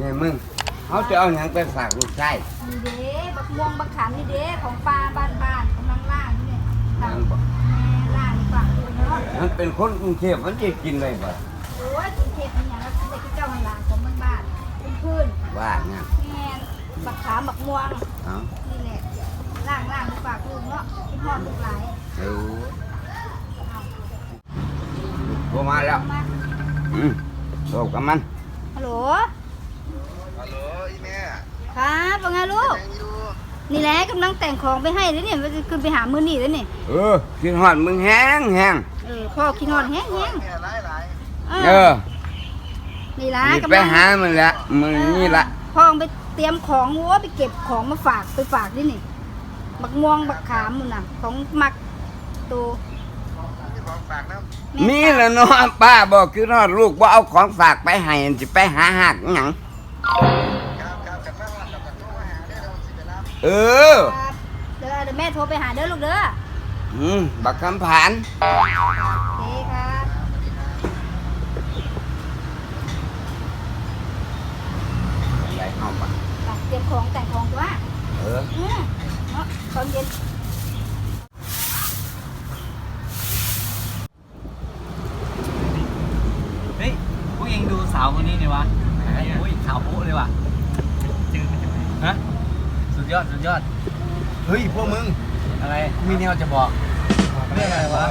นี่มึงเขาจะเอาหยังไปฝากลูกชายนี่เด้บักม่วงบักขามนี่เด้ของปลาบ้านบ้านๆกำลังล่างนี่หยังบ่แม่ล่างฝากดูเนาะมันเป็นคนกรุงเทพมันจะกินอะไรบ่โอ้ยกินเทปนี่อย่างแล้วกินได้เจ้าหันหลังของบ้านบ้านเป็นพื้นว่าเนี่ยแม่บักขามบักม่วงเอานี่แหละล่างล่างฝากลูกเนาะที่ทอดลูกหลายเดี๋ยวเอาโทรมาแล้วมาอืมโทรกับมันฮัลโหลฮัลโหล อีแม่ครับว่าไงลูก ยังอยู่นี่แหละกำลังแต่งของไปให้เลยเนี่ยว่าจะขึ้นไปหามือนี่แล้วนี่เออกินหอดมึงแห้งแห้งเออพ่อขี้นอนแห้งแห้งแม่หลายหลายๆเอเอออนี่ละนี่กำไปลังหามันละมึงนี่ละพ่อไปเตรียมของวัวไปเก็บของมาฝากไปฝากดินี่บักม่วงบักขามมันน่ะ ของมักตัวมีของฝากน้แม่นี่แหละเนาะป้าบอกคือทอดลูกว่าเอาของฝากไปให้อันสิไปหาหักหยัง เออ ครับเดี๋ยวเดี๋ยวแม่โทรไปหาเด้อลูกเด้ออืม บักคำผาน โอเคครับ อะไรเอามาไปเตรียมของแต่งของจ้ะเออ อืมเนาะตอนเย็นเฮ้ยพวกเองดูสาวคนนี้เนี่ยวะโอ้ยสาวโป๊ะเลยว่ะจืดฮะสุด ยอดสุดยอด เฮ้ยพวกมึง อะไรมีแนวจะบอกเรื่องอะไรวะ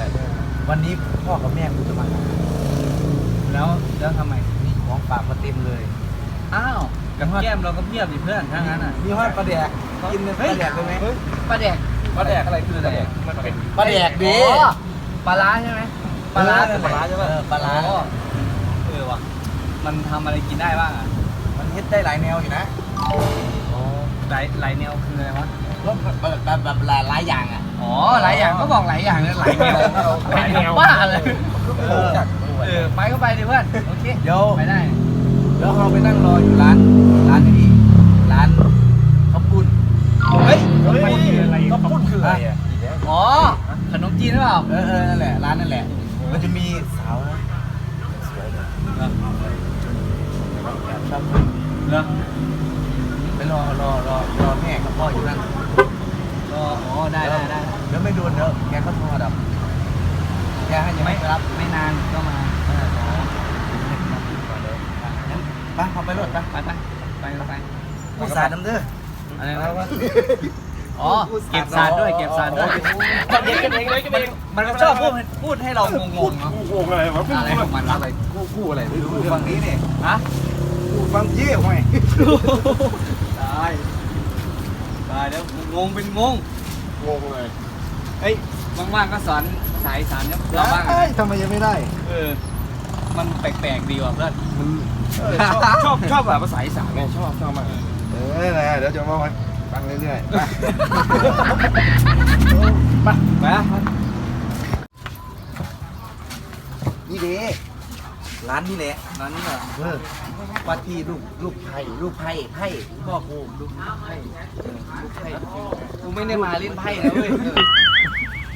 วันนี้พ่อกับแม่กูจะมา แล้วแล้วทำไมมีของฝากมาเต็มเลย อ้าวกับแก้มเราก็เพียบดิเพื่อนถ้างั้นอะมีฮอดปลาแดก กินเป็นปลาแดกเลยไหมปลาแดกปลาแดกอะไรคืออะไรมันเป็นปลาแดกดิอ๋อปลาร้าใช่ไหมปลาร้าเออปลาร้าใช่ปะเออปลาร้าอ๋อเออว่ะมันทำอะไรกินได้บ้างอะ มันเฮ็ดได้หลายแนวอยู่นะอ๋อ หลายหลายแนวคืออะไรวะ ก็แบบแบบแบบหลายหลายอย่างอะ อ๋อ หลายอย่างก็บอกหลายอย่างเลยหลายแนวหลายแนวบ้าเลยเออเออไปก็ไปดิเพื่อน โอเค เดี๋ยวไปได้ แล้วเราไปนั่งรออยู่ร้าน ร้านนี้ร้านข้าวปุ้นเฮ้ยข้าวปุ้นคืออะไรอะอ๋อ ขนมจีนหรือเปล่า เออเออนั่นแหละ ร้านนั่นแหละ มันจะมีสาวนะสวยเลยชอบเห รอไปรอรอรอรอแม่กับพ่ออยู่นั่นอ๋ออ๋อได้ได้ได้เดี๋ยวไม่ดูเดี๋ยวแกเขาโทรมาดับแกให้ยังไม่ไม่ไปรับไม่นานก็มาเอออ๋องั้นไปเอาไปรถไปไปไปไปก็ไปผู้สาดน้ำเด้ออะไรวะอ๋อเก็บสารด้วยเก็บสารด้วยเด็กกันเองเลยกันเองมันก็ชอบพูดพูดให้เรางงๆเนาะโอ้โหอะไรวะอะไรของมันอะไรคู่คู่อะไรไม่รู้ฝั่งนี้นี่ฮะคู่ฝั่งเยี่ยวไง ตาย ตายแล้วงงเป็นงง งงเลยเฮ้ยว่างๆก็สอนสายสารเนี่ยเราบ้างเอ้ยทำไมยังไม่ได้ เออ มันแปลกๆดีว่ะเพื่อนชอบชอบแบบภาษาอีสานไงชอบชอบมากเออนะเดี๋ยวจะมาไว้ฟังเรื่อยๆไปไปไปนี่เด้ ร้านนี่แหละนั่นนี่เหรอเออว่าที่ลูกลูกไผ่ลูกไผ่ไผ่พ่อกูลูกไผ่เออลูกไผ่กูไม่ได้มาเล่นไพ่นะเว้ย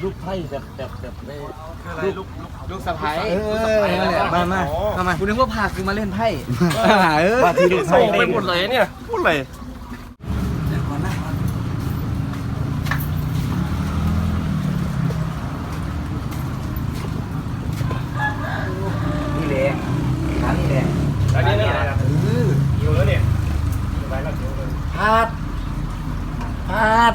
ลูกไผ่แบบแบบแบบไม่ลูกลูกสะพ้ายเออนั่นแหละมามามามากูนึกว่าพากูมาเล่นไพ่เออว่าที่ลูกโซ่ไผ่ไปหมดเลยเนี่ยพูดเลย นี่แหละร้านนี่แหละ แล้วนี่เนี่ย เออ อยู่แล้วเนี่ยไปแล้วเดี๋ยวเลย พาดพา ด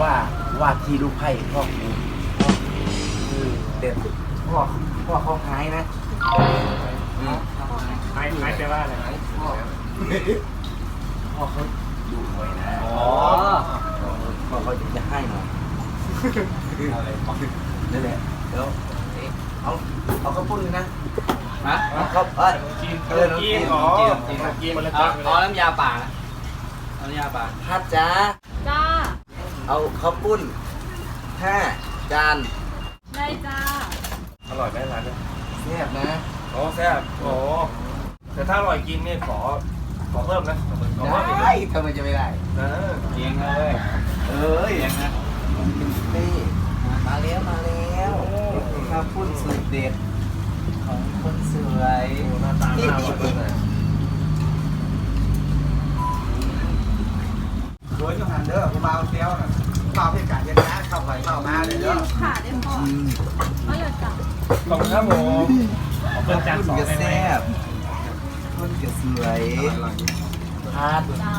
ว่าว่าที่ลูกไผ่พ่อกูคือเด็ดพ่อพ่อเขาหายนะอืมหายหายไปว่าอะไรหายพ่อพ่อเขาดูหน่อยนะอ๋อพ่อเขาจะให้หน่อยนั่นแหละเดี๋ยวเอ๊ะเอาเอาข้าวปุ้นเลยนะ ฮะเอาข้าวเอ้ยกินเออกินกินอ๋อกินกินมันละเอาจังเอาน้ำยาป่านะเอาน้ำยาป่าพัดจ้าจ้า เอาข้าวปุ้นห้าจาน ได้จ้า อร่อยไหมร้านเนี่ยแซ่บนะอ๋อแซ่บโอ้แต่ถ้าอร่อยกินเนี่ยขอขอเพิ่มนะขอเพิ่มอีกได้ทำไมจะไม่ได้นะเลี้ยงเลยเอ้ยเลี้ยงนะนี่มาแล้วมาแล้วข้าวปุ้นสูตรเด็ดอ ของคนสวยโอ้หน้าตาหน้ามันเลยโดยจุหันเด้อผู้บ่าวเตี้ยวน่ะผู้บ่าวเพื่อนกันเย็นนะเข้าไปเข้ามาเลยเด้อขาได้พอเอาเลยจ้ะขอบคุณครับผมขอบคุณจานสองได้ไหมคนก็สวยพาดจ้า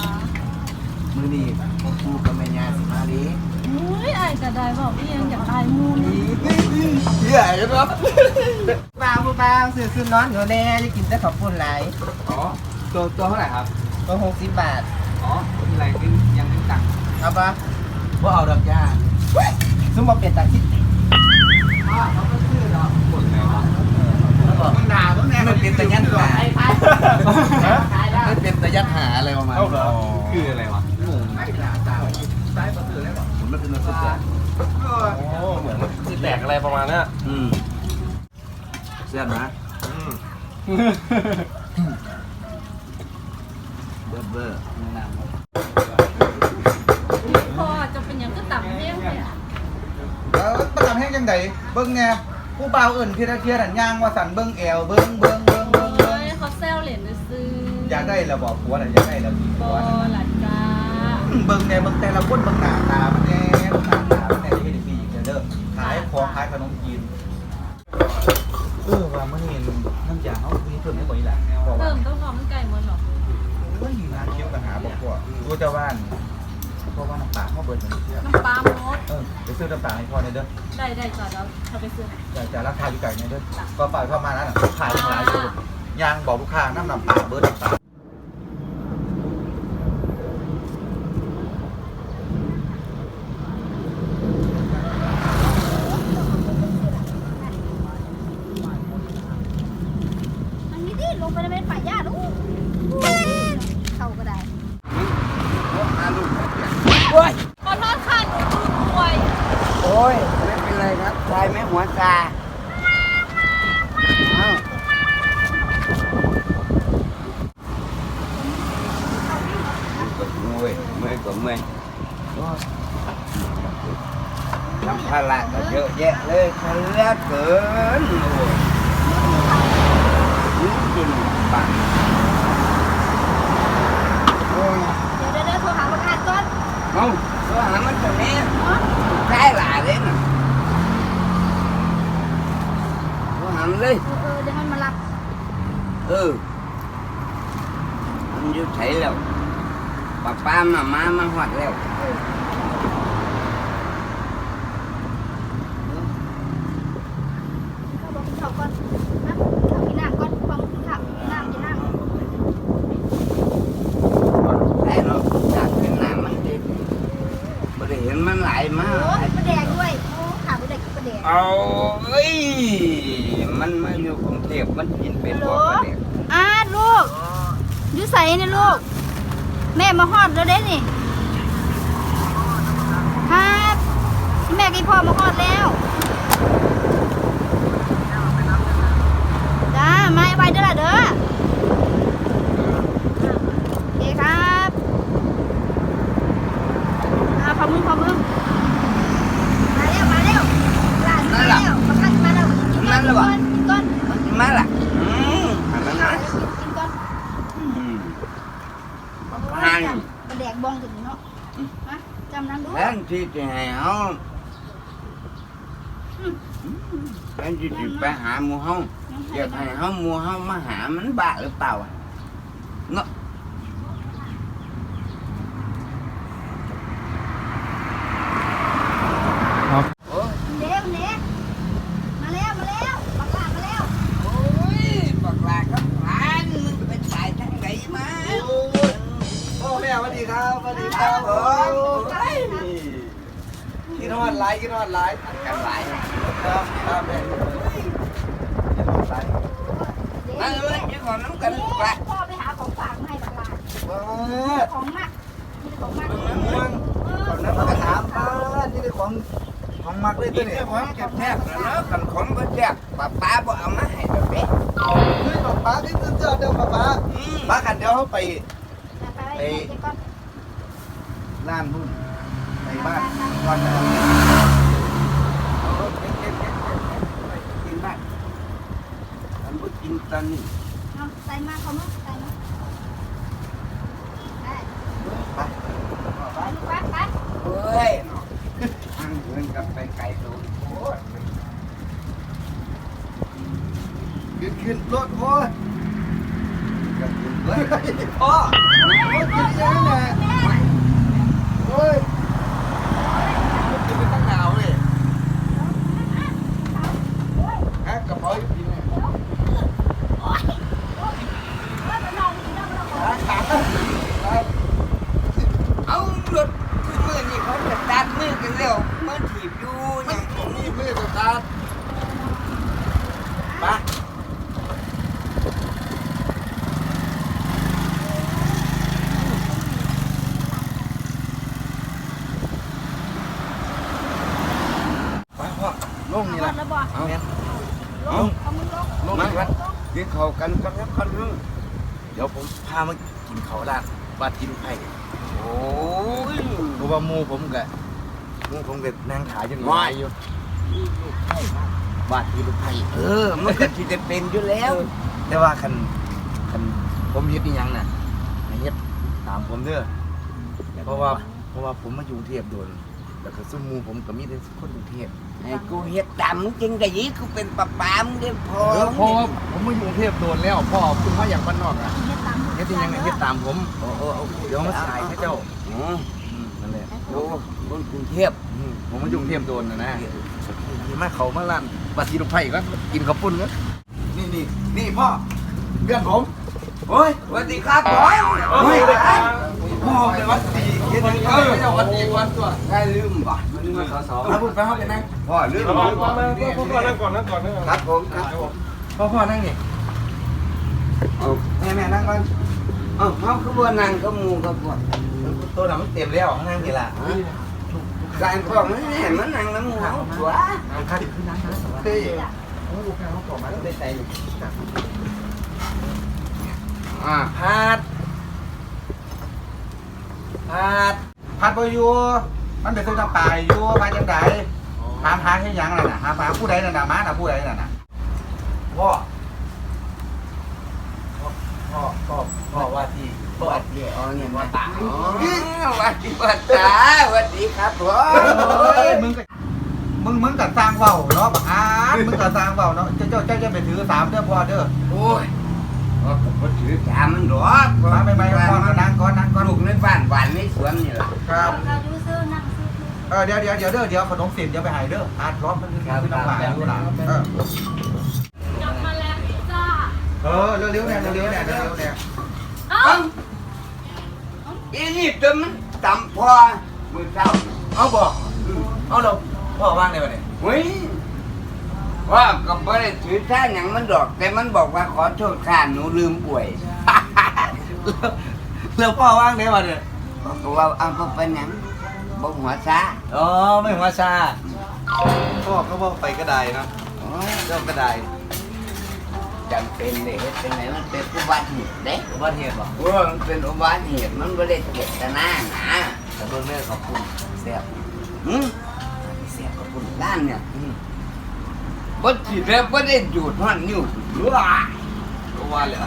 มือนี่พ่อครูกับแม่ย่าสิมาดิอุ้ยไอ้กระไดบอกพี่ยังอยากอายมูนเหี้ยกันเนาะบ่าวผู้บ่าวซื้อซื้อนอนอยู่แน่จะกินแต่ข้าวปุ้นหลายอ๋อตัวตัวเท่าไหร่ครับก็หกสิบบาท อ๋อไม่เป็นไรยังยังไม่ตังค์เอาปะว่าเอาดอกย่าซุ่มมาเป็นตาคิดกดเลยวะมึงด่ามึงแน่มันเป็นตะยันหามันเป็นตะยันหาอะไรประมาณเอ้าเหรอคืออะไรวะงงไม่ด่าด่าใต้ประตูแล้วบอกผมมันเป็นนักศึกษาโอ้เหมือนมันคือแตกอะไรประมาณเนี้ยอืม เสียนะอืมเบอร์เบอร์พอจะเป็นอย่างก็ต่ำเพี้ยงเนี่ยแล้วประจำแห้งยังไงเบิ้งแน่ผู้บ่าวอื่นเทียร์เทียร์หันย่างว่าสันเบิ้งแอวเบิ้งเบิ้งเบิ้งเบิ้งเบิ้เฮ้งยเขาแซวเหรียญซื้ออยากได้ระบอกผัวน่ะอยากได้ระบีบผัอวน่ะหลัดจ้าเบิ้งแน่เบิ้งแต่ละคนเบิ้งหน้าตามันแน่เบิ้งหน้าตามันแน่ที่เห็นปีกเด้อขายของขายขนมจีน เออว่ามื่อนี้น้ำยาเขามีเพิ่มให้บ่อยแหละบอกว่าเติมต้องความมันไก่เหมือนหรอโอ้ยงานเกี่ยวกับหาบอกพวกดูเจ้าบ้านเพราะว่าน้ำปลาเขาเบิร์นมันเยอะน้ำปลาหมดเออไปซื้อน้ำปลาให้พ่อเนี่ยเด้อได้ได้จ้ะเดี๋ยวเราไปซื้อ แต่แต่ราคาอยู่ไกลเนี่ยเด้อก็ฝ่ายเข้ามานั้นอะขายทั้งหลายอยู่ยางบอกลูกค้าน้ำน้ำปลาเบิร์นน้ำปลา อันนี้ดิลงไปในเป็นป่าหญ้าดูเข้าก็ได้ โอ้ย ขอโทษค่ะหนูดูป่วย โอ้ยไม่เป็นไรครับชายไม่หัวซาอ้าวก็เมื่อยเมื่อยก็เมื่อยโอ้ยทำภาระก็เยอะแยะเลยเหลือเกินโอ้ยนี่กินปากโอ้ย เดี๋ยวเดี๋ยวเดี๋ ยวโทรหาประกาศก่อน không có hả mấy thằng nè cái là đấy nè có hẳn đi เออเออเดี๋ยวมันมารับ ừ anh vô thấy đâu papa mà má má hoạt leo เขาบอกกินข้าวก่อนนะข้าวกินน้ำก่อนพอมึงกินข้าวกินน้ำกินน้ำ thấy nó đặt cái nào mình đi mà để hiện mình lại โอ้ má ยประแดกด้วยโอ้ขาประแดกกับประแดก ôi mình mới vô cùng thiệp mình nhìn bên Alo? bộ cái đẹp อาลูกอยูใส่นี่ลูก แม่มาฮอดแล้วเด้นี่ครับแม่กับพ่อมาฮอดแล้วจ้ามาไปเด้อล่ะเด้อโอเคครับอ่าพอมึงพอมึงมาเร็วมาเร็วหลานมาแล้วมาขันมาแล้วกินก่อนกินก่อนกินก่อน má là ừ, mà nó nói กินก่อน ừ. จำประแดกบองถึงเนาะนะจำนั้นดู จะให้เอาฉันจะไปหาหมูเฮาอยากให้เฮาหมูเฮามาหามันบ้าหรือเปล่าเนาะร็วเน็กมาแล้วมาแล้วบักหลามาแล้ว Ôi, bạc là có phải Mình phải chạy thằng đấy mà พ่อแม่สวัสดีครับสวัสดีครับผมกินฮอดไลน์กินฮอดไลน์ Các bạn ครับครับแม่กินฮอดไลน์ Nó lên chứ còn nóng kinh bạc พ่อไปหาของฝากมาให้บักหลา ว้า ของมากมีแต่ของมาก ม่วงก่อนนั้นก็ถามป้านี่เป็นของของมักเลยตัว Đi นี้ cái quán kẹp thép là nó cần khổng có chẹp Bà ba bộ ấm á hay được đấy เฮ้ยป้าที่ตื่นเต้นเด้อป้าป้า Ừ ป้าขันเดี๋ยวเขาไป ไปไปไปก่อน ร้านหุ้นในบ้านก่อนนะกินบ้าน ตอนนี้เอาใส่มาเขามาใส่มาไปไปไปไปเฮ้ยทางเดินกับไปไกลตัวขึ้นขึ้นรถโอ้ยกับคุณเฮ้ยพ่อรถขึ้นยังไงโอ้ยรถขึ้นไปตั้งหนาวเลยฮะกระเป๋าอยู่ที่ไหน เอารถขึ้นมือนี่เขาจะตัดมือกันแล้วมือถีบอยู่ยัง นี่มือสตาร์ท ปะ ไปพ่อลงนี่ ร ละ ถแล้วบ่ เอา ล เอา งเอามือ ลงลงมานี่ครัละบกินข้าวกันกันแล้วกันนึงเดี๋ยวผมพามากินเขาวร้านบ้านกินไผ่โอ้ยเพราะว่าหมูผมกะหมูผมกะนั่งขายจนว้ายอยู่บ้านกินไผ่เออมันก็ที่จะเป็นอยู่แล้ว แต่ว่าคันคันผมเฮ็ดอีหยังน่ะให้เฮ็ดตามผมเด้อเพราะว่าเพราะว่าผมมาอยู่กรุงเทพโดนแล้วก็ซุ่มหมูผมก็มีแต่คนกรุงเทพ ไอ้กูเฮ็ดตามมึงจริงกะยี่กูเป็นปะปามเด้อพอเออเพราะว่าผมมาอยู่กรุงเทพโดนแล้วพ่อคุณพ่ออยากบ้านนอกอะเฮ็ดตามเฮ็ดอีหยังไงเฮ็ดตามผมโอ้โอ้โอ้เดี๋ยวมาขายให้เจ้าอืมอืมนั่นแหละโอ้คนกรุงเทพอืมผมมาอยู่กรุงเทพโดนนะนะที่มาเขามาร้านบัตรสีลูกไผ่ก็กินข้าวปุ้นก็นี่นี่นี่พ่อเพื่อนผมโอ้ยสวัสดีครับผมเฮ้ยพ่อเป็นวัดดี เฮ็ดยังเจ้าวัดดีวันตัวใช่ลืมบ่ลืมมาสอสอเอาพูดไปเขาไปนั่งพ่อลืมมาลืมมามาพ่อพ่อนั่งก่อนนั่งก่อนนั่งก่อนครับผมครับผมพ่อพ่อนั่งนี่เอาแม่แม่นั่งก่อนเอาเขาคือว่านั่งก็มูกับวกตัวน่ะมันเต็มแล้วนั่งนี่ล่ะการพวกมันเห็นมันนั่งน้ำมูเขาตัวเอาคัดขึ้นนั่งนะเฮ้ยโอ้โหแค่เขาบอกมาแล้วได้ใจอยู่อ่าพัด พัดพัดบ่อยู่มันเป็นซื้อน้ำปลาอยู่มาจังไดถามหาให้ยังล่ะน่ะหาหาผู้ใดน่ะน่ะมาน่ะผู้ใดน่ะน่ะพ่อพ่อพ่อพ่อว่าที่พ่อว่าที่อ๋อเนี่ยว่าตาอ๋อวัดดีวัดตาวัดดีครับผมเฮ้ยมึงก็มึงมึงกัสร้างเว้าเนาะบักอาร์ตมึงกัสร้างเว้าเนาะเจ้าเจ้าเจ้าจะไปถือสามเด้อพ่อเด้อโอ้ย ว่าผมก็ถือจามันหรอกมาไปไปพ่อมานั่งก่อนนั่งก่อนลูกในบ้านบ้านในสวนนี่แหละครับเราดูซื้อนั่งซื้อเออเดี๋ยวเดี๋ยวเดี๋ยวเด้อเดี๋ยวขนมเสียนเดี๋ยวไปใหายเด้ออาร์ตร้องมันคือคือน้ำหวานอยู่หลังเออจับมาแล้วจ้าเออเร็วๆเนี่ยเร็วๆเนี่ยเร็วๆเนี่ยเอ้าเอ้าอีนี่ตัวมันต่ำพอมือเจ้าเอาบอกเอาเราพ่อว่างได้ปะเนี่ยเฮ้ย ว่าก็ไม่ได้ถือท่าอย่างมันดอก แต่มันบอกว่าขอโทษค่ะหนูลืมป่วย แล้วพ่อว่างได้ปะเนี่ยก็ว่าเอาก็เป็นหยังบ่หัวซาอ๋อไม่หัวชาพ่อก็บอกไปก็ได้นะโอ้ยเจ้าก็ได้จำเป็นเลยเฮ็ดจังไหนมันเป็นอุบัติเหตุเด้อุบัติเหตุบ่ว่ามันเป็นอุบัติเหตุมันไม่ได้เจตนานะแต่เบิ่งเด้อขอบคุณแซ่บหืมแซ่บขอบคุณด้านเนี่ย อืม บ่สิแล้วบ่ได้หยุดหันนิ้วว้าก็ว่าแล้ว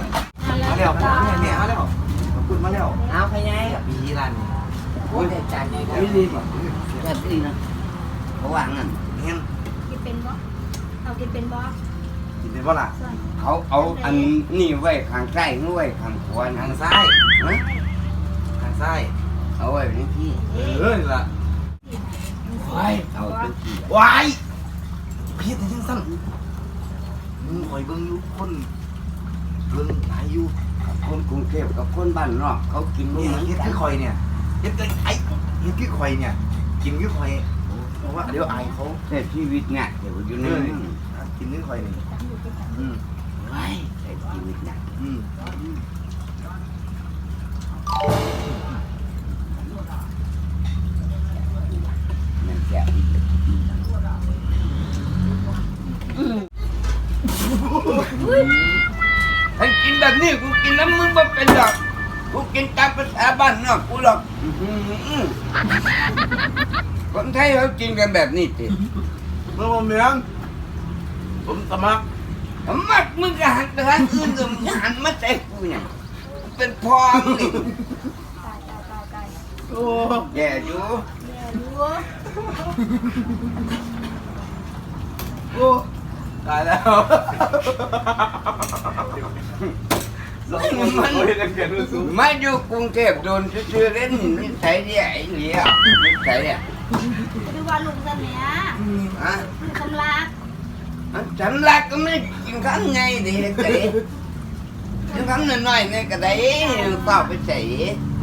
มาแล้วมาแล้วเนี่ยมาแล้วขอบคุณมาแล้วเอาไปไงมีร้านนี้โอ้ยได้จานนี้ไม่ดีบ่แบบนี้นะเพราะว่างั้นเห็นกินเป็นบ่เอากินเป็นบ่กินได้บ่ล่ะเขาเอาอันนี้ไว้ข้างซ้ายนี่ไว้ข้างขวาทางซ้ายฮะทางซ้ายเอาไว้นี่พี่เออนี่ล่ะไว้เอาเป็นที่วาย พีดจังซั่นมึงคอยเบิ่งอยู่คนเบิ่งหลายอยู่คนกรุงเทพกับคนบ้านนอก เขากินนี่นี่เหมือนเฮ็ดกัคืนอคอยเนี่ยเฮ็ดคือไอ้เฮ็ดคือคอยเนี่ย กินคือคอยเพราะว่าเดี๋ยวอายเขาแต่ชีวิตเนี่ยเดี๋ยวอยู่นี่กินคือคอยนี่อืมไว้แต่ชีวิตเนี่ยอืม เป็นหรอกกูกินตามภาษาบ้านนอกกูหรอกอื้อหือคนไทยเขากินกันแบบนี้ติเมื่อผมเลี้ยงผมสมัครมักมึงก็หันไปทางอื่นก็มึงหันมาใส่กูเนี่ยเป็นพ่อมึงนี่ตายตายตายตายโอ้แย่อยู่แย่รู้โอ้ตายแล้วสองคน มันเรียนเปลี่ยนรู้สึกมาอยู่กรุงเทพโดนซื่อๆเล่นนิสัยเดี่ยไอ้เหลี่ยนิสัยเนี่ยดูว่าลุงซะเนี้ยฮะลุงสำลักฉันรักก็ไม่กินข้างไงดิเด็กกินข้างน้อยๆนี่ก็ได้เปล่าไปใส่เ